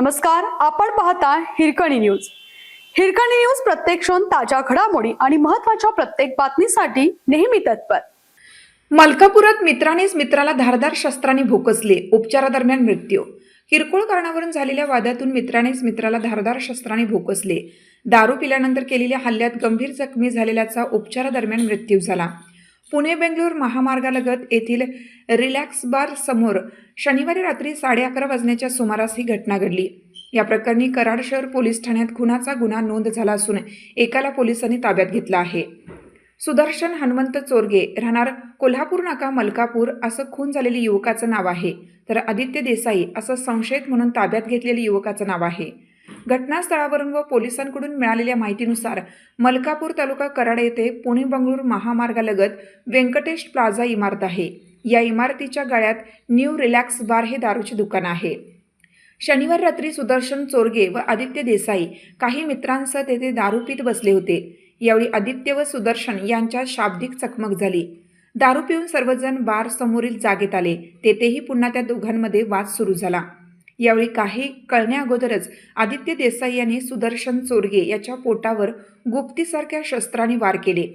नमस्कार आपण पाहता हिरकणी न्यूज. हिरकणी न्यूज प्रत्येक क्षण ताज्या घडामोडी आणि महत्त्वाच्या प्रत्येक बातमीसाठी नेहमी तत्पर. मलकापुरात मित्रानेच मित्राला धारदार शस्त्राने भोकसले. उपचारादरम्यान मृत्यू. किरकोळ कारणावरून झालेल्या वादातून मित्रानेच मित्राला धारदार शस्त्राने भोकसले. दारू पिल्यानंतर केलेल्या हल्ल्यात गंभीर जखमी झालेल्याचा उपचारादरम्यान मृत्यू झाला. पुणे बेंगळूर महामार्गालगत येथील रिलॅक्स बार समोर शनिवारी रात्री साडे अकरा वाजण्याच्या सुमारास ही घटना घडली. या प्रकरणी कराड शहर पोलीस ठाण्यात खुनाचा गुन्हा नोंद झाला असून एकाला पोलिसांनी ताब्यात घेतला आहे. सुदर्शन हनुमंत चोरगे राहणार कोल्हापूर नाका मलकापूर असं खून झालेल्या युवकाचं नाव आहे. तर आदित्य देसाई असं संशयित म्हणून ताब्यात घेतलेल्या युवकाचं नाव आहे. घटनास्थळावरून व पोलिसांकडून मिळालेल्या माहितीनुसार मलकापूर तालुका कराड येथे पुणे बंगळूर महामार्गालगत व्यंकटेश प्लाझा इमारत आहे. या इमारतीच्या गाळ्यात न्यू रिलॅक्स बार हे दारूचे दुकान आहे. शनिवार रात्री सुदर्शन चोरगे व आदित्य देसाई काही मित्रांसह तेथे दारू पीत बसले होते. यावेळी आदित्य व सुदर्शन यांच्यात शाब्दिक चकमक झाली. दारू पिऊन सर्वजण बार समोरील जागेत आले. तेथेही पुन्हा त्या दोघांमध्ये वाद सुरू झाला. यावेळी काही कळण्याअगोदरच आदित्य देसाई यांनी सुदर्शन चोरगे याच्या पोटावर गुप्तीसारख्या शस्त्राने वार केले.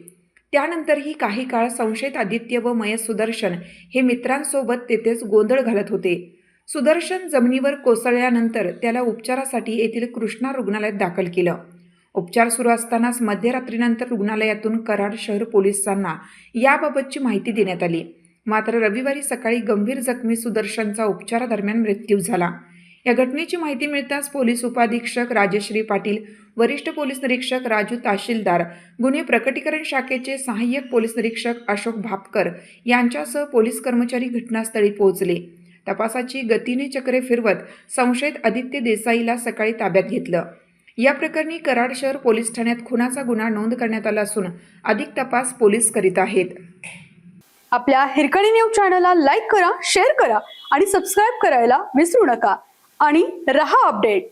त्यानंतरही काही काळ संशयित आदित्य व मयस सुदर्शन हे मित्रांसोबत तेथेच गोंधळ घालत होते. सुदर्शन जमिनीवर कोसळल्यानंतर त्याला उपचारासाठी येथील कृष्णा रुग्णालयात दाखल केलं. उपचार सुरू असतानाच मध्यरात्रीनंतर रुग्णालयातून कराड शहर पोलिसांना याबाबतची माहिती देण्यात आली. मात्र रविवारी सकाळी गंभीर जखमी सुदर्शनचा उपचारादरम्यान मृत्यू झाला. या घटनेची माहिती मिळताच पोलीस उपाधीक्षक राजश्री पाटील वरिष्ठ पोलीस निरीक्षक राजू तहसीलदार गुन्हे प्रकटीकरण शाखेचे सहाय्यक पोलीस निरीक्षक अशोक भापकर यांच्यासह पोलीस कर्मचारी घटनास्थळी पोहोचले. तपासाची गतीने चक्रे फिरवत संशयित आदित्य देसाईला सकाळी ताब्यात घेतलं. या प्रकरणी कराड शहर पोलीस ठाण्यात खुनाचा गुन्हा नोंद करण्यात आला असून अधिक तपास पोलीस करीत आहेत. आपल्या हिरकणी न्यूज चॅनलला लाईक करा शेअर करा आणि सबस्क्राईब करायला विसरू नका. आणि रहा अपडेट.